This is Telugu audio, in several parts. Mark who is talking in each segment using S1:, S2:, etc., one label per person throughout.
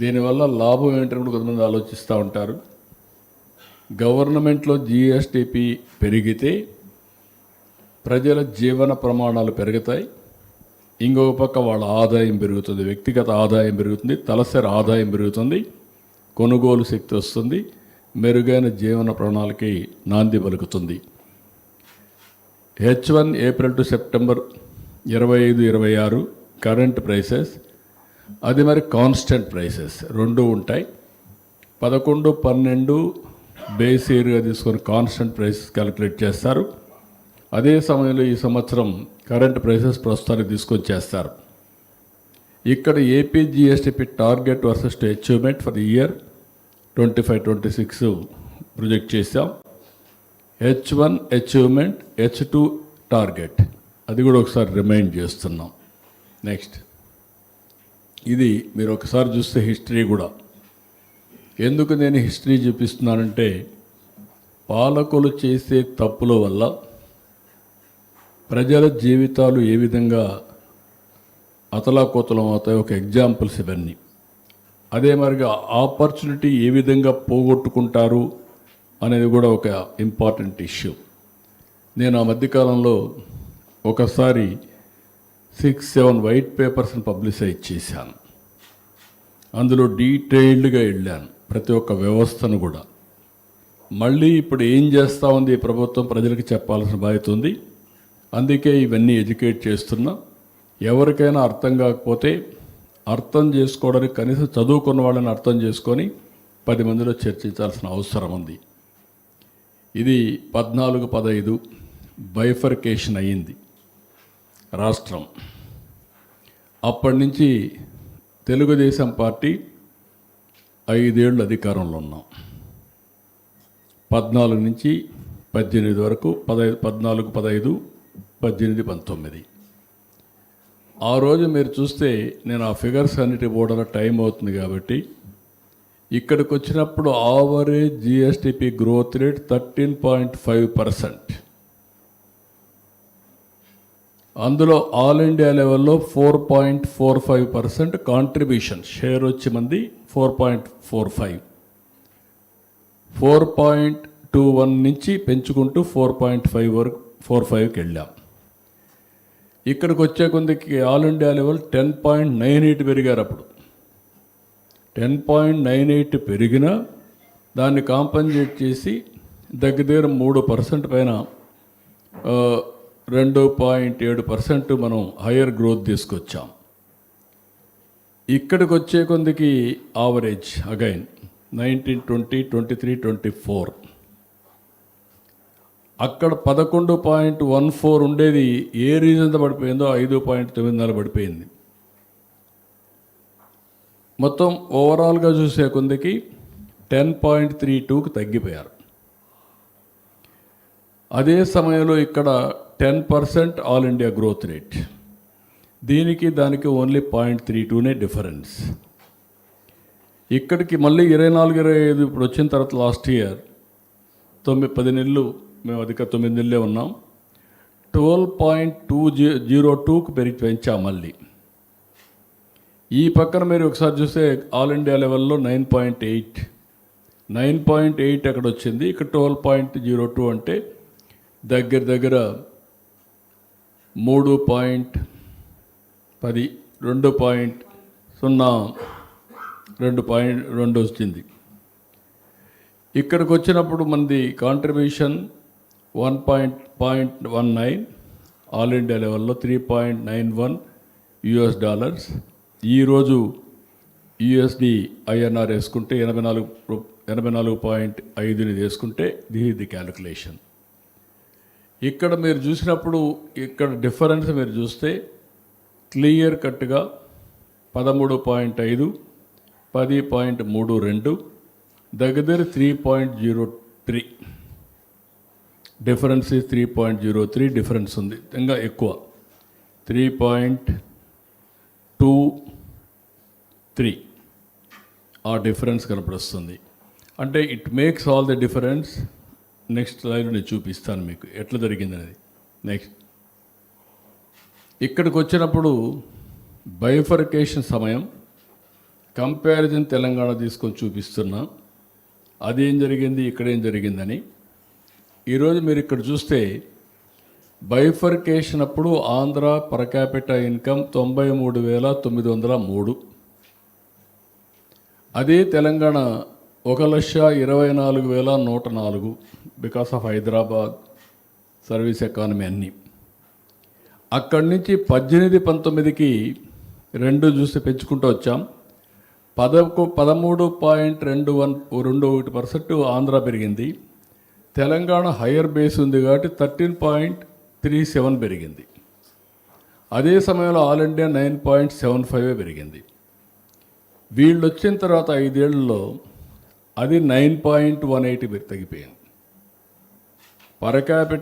S1: దీనివల్ల లాభం ఏంటని కూడా కొంతమంది ఆలోచిస్తూ ఉంటారు. గవర్నమెంట్లో జిఎస్టిపి పెరిగితే ప్రజల జీవన ప్రమాణాలు పెరుగుతాయి. ఇంకొక పక్క వాళ్ళ ఆదాయం పెరుగుతుంది వ్యక్తిగత ఆదాయం పెరుగుతుంది తలసరి ఆదాయం పెరుగుతుంది కొనుగోలు శక్తి వస్తుంది మెరుగైన జీవన ప్రణాళికి నాంది పలుకుతుంది. H one April to September ఇరవై ఐదు ఇరవై ఆరు కరెంట్ ప్రైసెస్ అది మరి కాన్స్టెంట్ ప్రైసెస్ రెండు ఉంటాయి. పదకొండు పన్నెండు బేస్ ఇయర్గా తీసుకొని కాన్స్టెంట్ ప్రైసెస్ క్యాలిక్యులేట్ చేస్తారు. అదే సమయంలో ఈ సంవత్సరం కరెంట్ ప్రైసెస్ ప్రస్తుతానికి తీసుకొని చేస్తారు. ఇక్కడ AP GSDP target versus to achievement for year twenty five twenty six project చేసాం H one achievement H two target అది కూడా ఒకసారి రిమైండ్ చేస్తున్నాం. నెక్స్ట్ ఇది మీరు ఒకసారి చూస్తే హిస్టరీ కూడా. ఎందుకు నేను హిస్టరీ చూపిస్తున్నానంటే పాలకులు చేసే తప్పుల వల్ల ప్రజల జీవితాలు ఏ విధంగా అతలాకోతలం అవుతాయి ఒక ఎగ్జాంపుల్స్ ఇవన్నీ. అదే మరిగా ఆపర్చునిటీ ఏ విధంగా పోగొట్టుకుంటారు అనేది కూడా ఒక ఇంపార్టెంట్ ఇష్యూ నేను ఆ మధ్యకాలంలో ఒకసారి సిక్స్ సెవెన్ వైట్ పేపర్స్ని పబ్లిసైజ్ చేశాను అందులో డీటెయిల్డ్గా వెళ్ళాను ప్రతి ఒక్క వ్యవస్థను కూడా. మళ్ళీ ఇప్పుడు ఏం చేస్తూ ఉంది ఈ ప్రభుత్వం? ప్రజలకు చెప్పాల్సిన బాధ్యత ఉంది. అందుకే ఇవన్నీ ఎడ్యుకేట్ చేస్తున్నా. ఎవరికైనా అర్థం కాకపోతే అర్థం చేసుకోవడానికి కనీసం చదువుకున్న వాళ్ళని అర్థం చేసుకొని పది మందిలో చర్చించాల్సిన అవసరం ఉంది. ఇది పద్నాలుగు పదహైదు బైఫర్కేషన్ అయ్యింది. రాష్ట్రం. అప్పటి నుంచి తెలుగుదేశం పార్టీ ఐదేళ్ళు అధికారంలో ఉన్నాం. పద్నాలుగు నుంచి పద్దెనిమిది వరకు పదహైదు పద్నాలుగు పదహైదు పద్దెనిమిది పంతొమ్మిది. ఆ రోజు మీరు చూస్తే నేను ఆ ఫిగర్స్ అన్నిటి పోవడం టైం అవుతుంది కాబట్టి ఇక్కడికి వచ్చినప్పుడు average GSDP growth rate thirteen point five percent. అందులో ఆల్ ఇండియా లెవెల్లో four point four five percent contribution. Share వచ్చి మంది four point four five. Four point two one నుంచి పెంచుకుంటూ ఫోర్ పాయింట్ ఫైవ్ వరకు ఫోర్ ఫైవ్కి వెళ్ళాం. ఇక్కడికి వచ్చే కొందికి all India level ten point nine eight పెరిగారు అప్పుడు. టెన్ పాయింట్ నైన్ ఎయిట్ పెరిగినా దాన్ని కాంపన్సేట్ చేసి దగ్గర దగ్గర మూడు పర్సెంట్ పైన రెండు పాయింట్ ఏడు పర్సెంట్ మనం హయ్యర్ గ్రోత్ తీసుకొచ్చాం. ఇక్కడికి వచ్చే కొందికి average again nineteen twenty twenty three twenty four అక్కడ పదకొండు పాయింట్ వన్ ఫోర్ ఉండేది ఏ రీజన్తో పడిపోయిందో ఐదు పాయింట్ తొమ్మిదిన్నర పడిపోయింది. మొత్తం ఓవరాల్గా చూసే కొందికి టెన్ పాయింట్ త్రీ టూకి తగ్గిపోయారు. అదే సమయంలో ఇక్కడ ten percent all India growth rate దీనికి దానికి ఓన్లీ పాయింట్ త్రీ టూనే డిఫరెన్స్ ఇక్కడికి మళ్ళీ ఇరవై నాలుగు ఇరవై ఐదు ఇప్పుడు వచ్చిన తర్వాత లాస్ట్ ఇయర్ తొమ్మిది పది నెలలు మేము అధిక తొమ్మిది నెలలే ఉన్నాం. ట్వెల్వ్ పాయింట్ టూ జీ జీరో టూకు పెరిగి పెంచాం మళ్ళీ. ఈ పక్కన మీరు ఒకసారి చూస్తే ఆల్ ఇండియా లెవెల్లో nine point eight nine point eight అక్కడ వచ్చింది? ఇక్కడ ట్వెల్వ్ పాయింట్ జీరో టూ అంటే దగ్గర దగ్గర మూడు పాయింట్ పది రెండు పాయింట్ సున్నా రెండు పాయింట్ రెండు వచ్చింది. ఇక్కడికి వచ్చినప్పుడు మనది contribution one point point one nine all India లెవెల్లో three point nine one US dollars ఈరోజు యుఎస్డి ఐఎన్ఆర్ వేసుకుంటే ఎనభై నాలుగు ఎనభై నాలుగు పాయింట్ ఐదుని వేసుకుంటే ది ది క్యాలిక్యులేషన్ ఇక్కడ మీరు చూసినప్పుడు ఇక్కడ డిఫరెన్స్ మీరు చూస్తే క్లియర్ కట్గా పదమూడు పాయింట్ ఐదు పది పాయింట్ మూడు రెండు దగ్గర three point zero three difference three point zero three difference ఉంది. ఇంకా ఎక్కువ. త్రీ పాయింట్ టూ త్రీ ఆ డిఫరెన్స్ కనపడుస్తుంది. అంటే it makes all the difference next line నేను చూపిస్తాను మీకు. ఎట్లా జరిగింది అనేది నెక్స్ట్ ఇక్కడికి వచ్చినప్పుడు బైఫర్కేషన్ సమయం కంపారిజన్ తెలంగాణ తీసుకొని చూపిస్తున్నా. అదేం జరిగింది? ఇక్కడేం జరిగిందని. ఈరోజు మీరు ఇక్కడ చూస్తే బైఫర్కేషన్ అప్పుడు ఆంధ్ర పర్ క్యాపిటల్ ఇన్కమ్ తొంభై మూడు వేల తొమ్మిది వందల మూడు. అదే తెలంగాణ ఒక లక్ష ఇరవై నాలుగు వేల నూట నాలుగు because of Hyderabad service economy అన్నీ. అక్కడి నుంచి పద్దెనిమిది పంతొమ్మిదికి రెండు చూసి పెంచుకుంటూ వచ్చాం. పదకు పదమూడు పాయింట్ రెండు వన్ రెండు ఒకటి పర్సెంట్ ఆంధ్ర పెరిగింది. తెలంగాణ హయ్యర్ బేస్ ఉంది కాబట్టి థర్టీన్ పాయింట్ త్రీ సెవెన్ పెరిగింది. అదే సమయంలో all India nine point seven five పెరిగింది. వీళ్ళు వచ్చిన తర్వాత ఐదేళ్ళలో అది నైన్ పాయింట్ వన్ ఎయిట్ తగ్గిపోయింది. పర్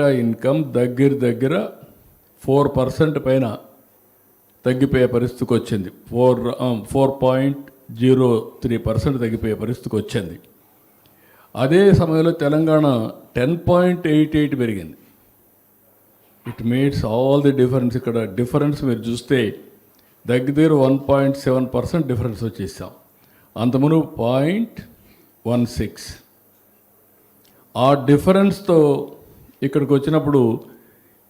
S1: ఇన్కమ్ దగ్గర దగ్గర ఫోర్ పర్సెంట్ పైన తగ్గిపోయే పరిస్థితికి వచ్చింది. Four four point zero three percent తగ్గిపోయే పరిస్థితికి వచ్చింది. అదే సమయంలో Telangana ten point eight eight పెరిగింది. It makes all the difference ఇక్కడ డిఫరెన్స్ మీరు చూస్తే దగ్గర దగ్గర one point seven percent difference వచ్చేసాం. అంతమును పాయింట్ వన్ సిక్స్. ఆ డిఫరెన్స్తో ఇక్కడికి వచ్చినప్పుడు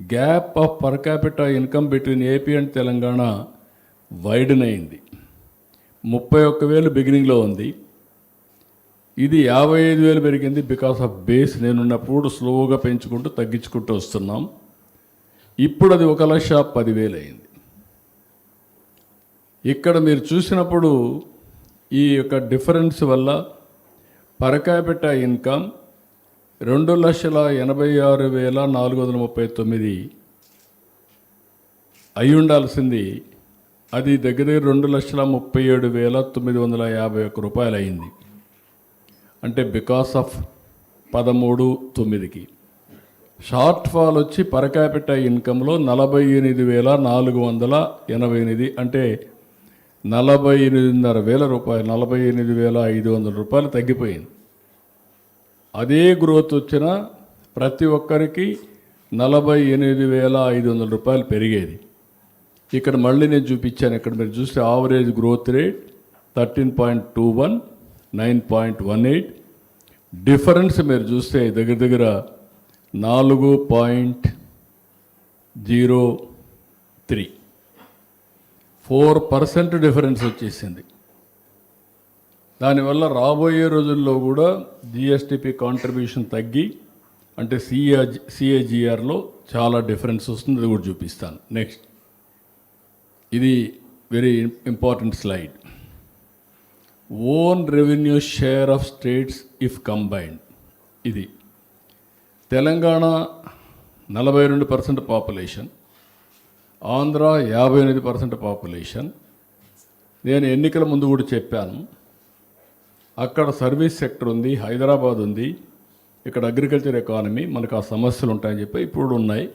S1: gap of per capita income between AP and Telangana widen అయింది. ముప్పై ఒక్క వేలు బిగినింగ్లో ఉంది. ఇది యాభై ఐదు వేలు పెరిగింది బికాస్ ఆఫ్ బేస్. నేనున్నప్పుడు స్లోగా పెంచుకుంటూ తగ్గించుకుంటూ వస్తున్నాం. ఇప్పుడు అది ఒక లక్ష పదివేలు అయింది. ఇక్కడ మీరు చూసినప్పుడు ఈ యొక్క డిఫరెన్స్ వల్ల పరకాపిట ఇన్కమ్ రెండు లక్షల ఎనభై ఆరు వేల నాలుగు వందల ముప్పై తొమ్మిది. అయి ఉండాల్సింది. అది దగ్గర దగ్గర రెండు లక్షల ముప్పై ఏడు వేల తొమ్మిది వందల యాభై ఒక్క రూపాయలు అయింది అంటే బికాస్ ఆఫ్ పదమూడు తొమ్మిదికి. షార్ట్ ఫాల్ వచ్చి పరకాపిట ఇన్కంలో నలభై ఎనిమిది వేల నాలుగు వందల ఎనభై ఎనిమిది. అంటే నలభై ఎనిమిదిన్నర వేల రూపాయలు నలభై ఎనిమిది వేల ఐదు వందల రూపాయలు తగ్గిపోయింది. అదే గ్రోత్ వచ్చిన ప్రతి ఒక్కరికి నలభై ఎనిమిది వేల ఐదు వందల రూపాయలు పెరిగేది. ఇక్కడ మళ్ళీ నేను చూపించాను ఇక్కడ మీరు చూస్తే average growth rate thirteen point two one nine point one eight. Difference మీరు చూస్తే దగ్గర దగ్గర నాలుగు point zero three. Four percent difference వచ్చేసింది. దానివల్ల రాబోయే రోజుల్లో కూడా జిఎస్టిపి కాంట్రిబ్యూషన్ తగ్గి అంటే సిఏ సిఏజిఆర్లో చాలా డిఫరెన్స్ వస్తుంది అది కూడా చూపిస్తాను. నెక్స్ట్ ఇది very important slide own revenue share of states if combined ఇది తెలంగాణ నలభై రెండు పర్సెంట్ పాపులేషన్ ఆంధ్ర యాభై ఎనిమిది పర్సెంట్ పాపులేషన్. నేను ఎన్నికల ముందు కూడా చెప్పాను. అక్కడ సర్వీస్ సెక్టర్ ఉంది హైదరాబాద్ ఉంది ఇక్కడ అగ్రికల్చర్ ఎకానమీ మనకు ఆ సమస్యలు ఉంటాయని చెప్పి ఇప్పుడు ఉన్నాయి.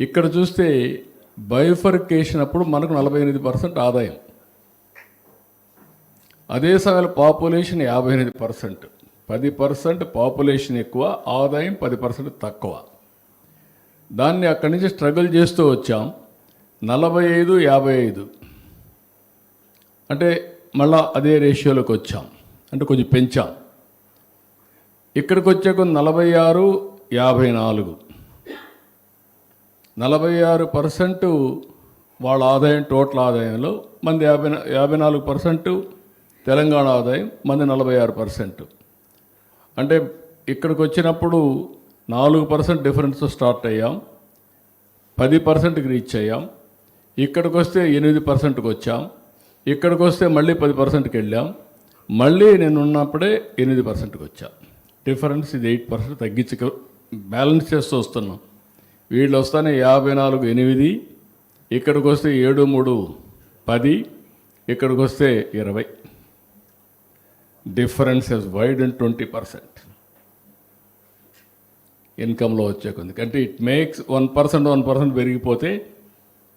S1: ఇక్కడ చూస్తే బైఫర్కేషన్ అప్పుడు మనకు నలభై ఎనిమిది పర్సెంట్ ఆదాయం. అదే సమయంలో పాపులేషన్ యాభై ఎనిమిది పర్సెంట్. పది పర్సెంట్ పాపులేషన్ ఎక్కువ ఆదాయం పది పర్సెంట్ తక్కువ. దాన్ని అక్కడి నుంచి స్ట్రగుల్ చేస్తూ వచ్చాం. నలభై ఐదు యాభై ఐదు. అంటే మళ్ళా అదే రేషియోలోకి వచ్చాం. అంటే కొంచెం పెంచాం. ఇక్కడికి వచ్చాక నలభై ఆరు యాభై నాలుగు. నలభై ఆరు పర్సెంట్ వాళ్ళ ఆదాయం టోటల్ ఆదాయంలో మంది యాభై యాభై నాలుగు పర్సెంట్ తెలంగాణ ఆదాయం మంది నలభై ఆరు పర్సెంట్. అంటే ఇక్కడికి వచ్చినప్పుడు నాలుగు పర్సెంట్ డిఫరెన్స్తో స్టార్ట్ అయ్యాం. పది పర్సెంట్కి రీచ్ అయ్యాం. ఇక్కడికి వస్తే ఎనిమిది పర్సెంట్కి వచ్చాం. ఇక్కడికి వస్తే మళ్ళీ పది పర్సెంట్కి వెళ్ళాం. మళ్ళీ నేను ఉన్నప్పుడే ఎనిమిది పర్సెంట్కి వచ్చా. డిఫరెన్స్ ఇది ఎయిట్ పర్సెంట్ తగ్గించుక బ్యాలెన్స్ చేస్తూ వస్తున్నాం. వీళ్ళు వస్తానే యాభై నాలుగు ఎనిమిది ఇక్కడికి వస్తే ఏడు మూడు పది ఇక్కడికి వస్తే ఇరవై. Difference is wide and twenty percent ఇన్కంలో వచ్చే కొంది అంటే it makes one percent one percent పెరిగిపోతే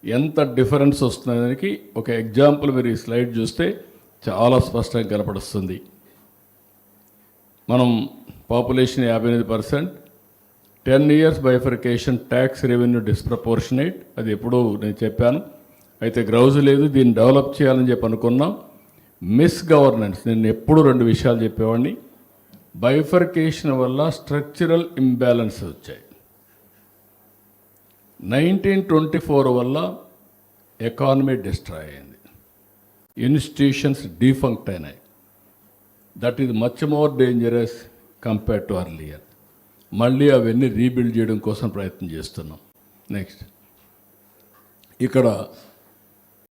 S1: ఎంత డిఫరెన్స్ వస్తుందనేది ఒక ఎగ్జాంపుల్ మీరు ఈ స్లైడ్ చూస్తే చాలా స్పష్టంగా కనపడుస్తుంది. మనం పాపులేషన్ యాభై ఎనిమిది percent ten years bifurcation tax revenue disproportionate అది ఎప్పుడూ నేను చెప్పాను. అయితే గ్రౌజ్ లేదు దీన్ని డెవలప్ చేయాలని చెప్పి అనుకున్నాం. మిస్ గవర్నెన్స్ నేను ఎప్పుడూ రెండు విషయాలు చెప్పేవాడిని. బైఫర్కేషన్ వల్ల స్ట్రక్చరల్ ఇంబ్యాలెన్స్ వచ్చాయి. నైన్టీన్ ట్వంటీ ఫోర్ వల్ల ఎకానమీ డిస్ట్రాయ్ అయింది. ఇన్స్టిట్యూషన్స్ డీఫంక్ట్ అయినాయి. That is much more dangerous compare to earlier మళ్ళీ అవన్నీ రీబిల్డ్ చేయడం కోసం ప్రయత్నం చేస్తున్నాం. నెక్స్ట్ ఇక్కడ